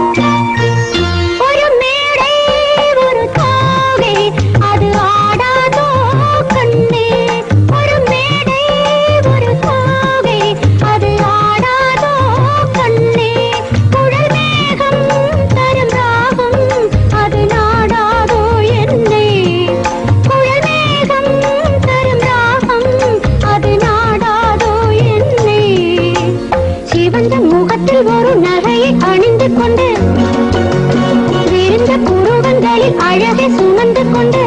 Thank you. சுமந்து கொண்டு விருந்த புருவங்களில் அழகை சுமந்து கொண்டு